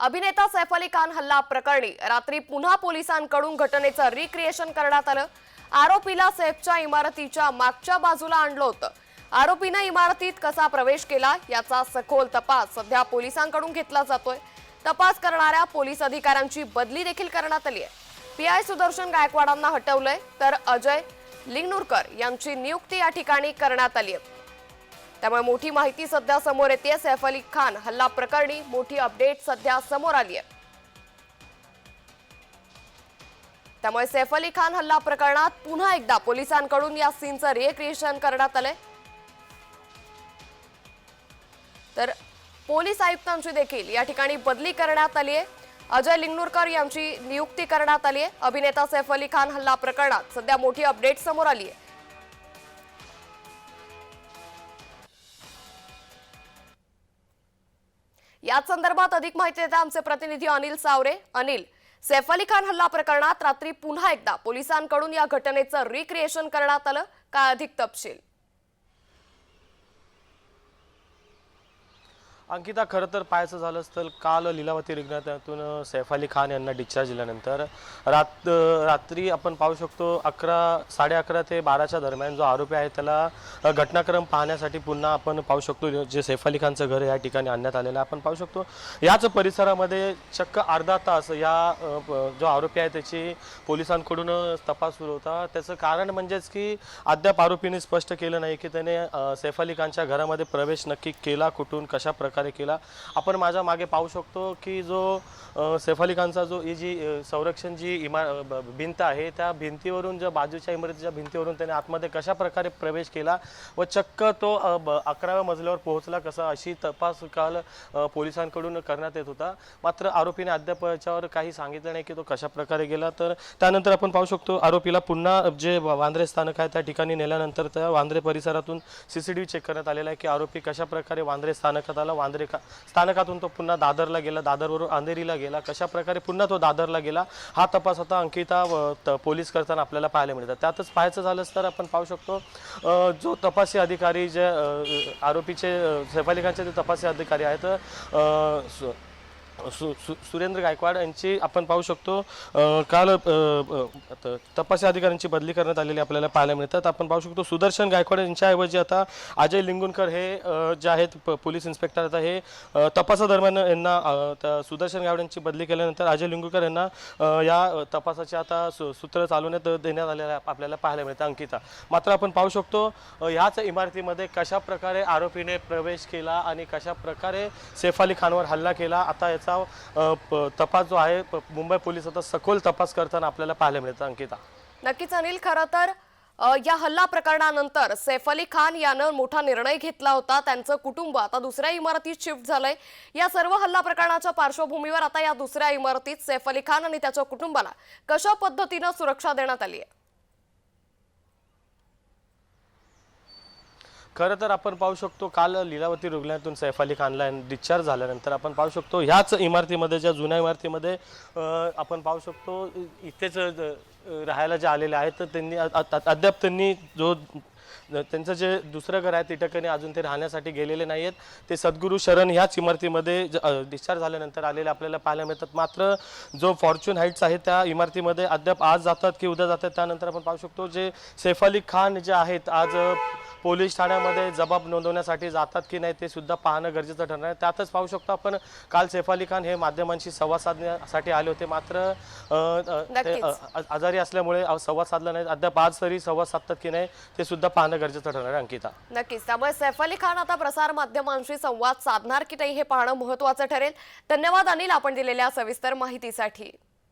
अभिनेता सैफ अली खान हल्ला प्रकरणी रात्री पुन्हा पोलिसांकडून घटनेचं रिक्रिएशन करण्यात आलं. आरोपीला सैफच्या इमारतीच्या मागच्या बाजूला आणलं होतं. आरोपीनं इमारतीत कसा प्रवेश केला याचा सखोल तपास सध्या पोलिसांकडून घेतला जातोय. तपास करणाऱ्या पोलीस अधिकाऱ्यांची बदली देखील करण्यात आली आहे. पीआय सुदर्शन गायकवाडांना हटवलंय तर अजय लिंगनुरकर यांची नियुक्ती या ठिकाणी करण्यात आली आहे. त्यामुळे मोठी माहिती सध्या समोर येते सैफ अली खान हल्ला प्रकरणी मोठी अपडेट सध्या समोर आली आहे. त्यामुळे सैफ अली खान हल्ला प्रकरणात पुन्हा एकदा पोलिसांकडून या सीनचं रिक्रिएशन करण्यात आलंय. तर पोलीस आयुक्तांची देखील या ठिकाणी बदली करण्यात आली आहे. अजय लिंगणूरकर यांची नियुक्ती करण्यात आली आहे. अभिनेता सैफ अली खान हल्ला प्रकरणात सध्या मोठी अपडेट समोर आली आहे. याच संदर्भात अधिक माहिती देतात आमचे प्रतिनिधी अनिल सावरे. अनिल सैफ अली खान हल्ला प्रकरणात रात्री पुन्हा एकदा पोलिसांकडून या घटनेचं रिक्रिएशन करण्यात आलं. काय अधिक तपशील? अंकिता खरं तर पाहायचं झालंच तर काल लिलावती रुग्णालयातून सैफ अली खान यांना डिस्चार्ज दिल्यानंतर. रात रात्री आपण पाहू शकतो अकरा साडे अकरा ते बाराच्या दरम्यान जो आरोपी आहे त्याला घटनाक्रम पाहण्यासाठी पुन्हा आपण पाहू शकतो. जे सैफ अली खानचं घर या ठिकाणी आणण्यात आलेलं आहे आपण पाहू शकतो. याच परिसरामध्ये चक्क अर्धा तास या जो आरोपी आहे त्याची पोलिसांकडून तपास सुरू होता. त्याचं कारण म्हणजेच की अद्याप आरोपीने स्पष्ट केलं नाही की त्याने सैफ अली खानच्या घरामध्ये प्रवेश नक्की केला कुठून कशा प्रकारे केला. आपण माझ्या मागे पाहू शकतो की जो सैफ अली खानचा जो ही जी संरक्षण जी इमार भिंत आहे त्या भिंतीवरून ज्या बाजूच्या इमारतीच्या भिंतीवरून त्याने आतमध्ये कशा प्रकारे प्रवेश केला व चक्क तो अकराव्या मजल्यावर पोहोचला कसा अशी तपास काल पोलिसांकडून करण्यात येत होता. मात्र आरोपीने अद्याप याच्यावर काही सांगितलं नाही की तो कशा प्रकारे गेला. तर त्यानंतर आपण पाहू शकतो आरोपीला पुन्हा जे वांद्रे स्थानक आहे त्या ठिकाणी नेल्यानंतर त्या वांद्रे परिसरातून सीसीटीव्ही चेक करण्यात आलेला आहे की आरोपी कशा प्रकारे वांद्रे स्थानकात आला वांद्रे स्थानकातून तो पुन्हा दादरला गेला दादरवरून अंधेरीला गेला. कशा प्रकारे पुन्हा तो दादरला गेला हा तपास आता अंकिता व त- पोलीस करताना आपल्याला पाहायला मिळतात. त्यातच पाहायचं झालंच तर आपण पाहू शकतो जो तपासी अधिकारी जे आरोपीचे अ, खानचे जे तपासी अधिकारी आहेत सु- सु सुरेंद्र गायकवाड यांची आपण पाहू शकतो. काल त- तपासी अधिकाऱ्यांची बदली करण्यात आलेली आपल्याला पाहायला मिळतात. आपण पाहू शकतो सुदर्शन गायकवाड यांच्याऐवजी आता अजय लिंगुणकर हे जे आहेत प- पोलीस इन्स्पेक्टर आता हे तपासादरम्यान यांना सुदर्शन गायकवाड यांची बदली केल्यानंतर अजय लिंगुणकर यांना या तपासाचे आता सु- सूत्र चालवण्यात देण्यात आलेल्या आपल्याला पाहायला मिळतं अंकिता. मात्र आपण पाहू शकतो ह्याच इमारतीमध्ये कशा प्रकारे आरोपीने प्रवेश केला आणि कशा प्रकारे सेफ अली खानवर हल्ला केला आता याचा अ, तपास जो आहे मुंबई पोलीस आता सखोल तपास करताना आपल्याला पाहायला मिळतं अंकिता. नक्कीच अनिल खरं तर या हल्ला प्रकरणानंतर सैफ अली खान यानं मोठा निर्णय घेतला होता. त्यांचं कुटुंब आता दुसऱ्या इमारतीत शिफ्ट झालंय. या सर्व हल्ला प्रकरणाच्या पार्श्वभूमीवर आता या दुसऱ्या इमारतीत सैफ अली खान आणि त्याच्या कुटुंबाला कशा पद्धतीनं सुरक्षा देण्यात आली आहे? खरं तर आपण पाहू शकतो काल लीलावती रुग्णालयातून सैफ अली खानला डिस्चार्ज झाल्यानंतर आपण पाहू शकतो ह्याच इमारतीमध्ये ज्या जुन्या इमारतीमध्ये आपण पाहू शकतो इथेच राहायला जे आलेले आहेत तर त्यांनी अद्याप त्यांनी जो त्यांचं जे दुसरं घर आहे ते ठिकाणी अजून ते राहण्यासाठी गेलेले नाही आहेत ते सद्गुरू शरण ह्याच इमारतीमध्ये डिस्चार्ज झाल्यानंतर आलेले आपल्याला पाहायला मिळतात. मात्र जो फॉर्च्यून हाईट्स आहे त्या इमारतीमध्ये अद्याप आज जातात की उद्या जातात त्यानंतर आपण पाहू शकतो जे सैफ अली खान जे आहेत आज पोलीस ठाण्यामध्ये जबाब नोंदवण्यासाठी जातात की नाही ते सुद्धा पाहणं गरजेचं ठरणार आहे. त्यातच पाहू शकतो आपण काल सैफ अली खान हे माध्यमांशी संवाद साधण्यासाठी आले होते. मात्र आजारी असल्यामुळे संवाद साधला नाही. अद्याप आज तरी संवाद साधतात की नाही ते सुद्धा पाहणं गरजेचं ठरणार आहे अंकिता. नक्कीच. त्यामुळे सैफ अली खान आता प्रसार माध्यमांशी संवाद साधणार की नाही हे पाहणं महत्वाचं ठरेल. धन्यवाद अनिल आपण दिलेल्या सविस्तर माहितीसाठी.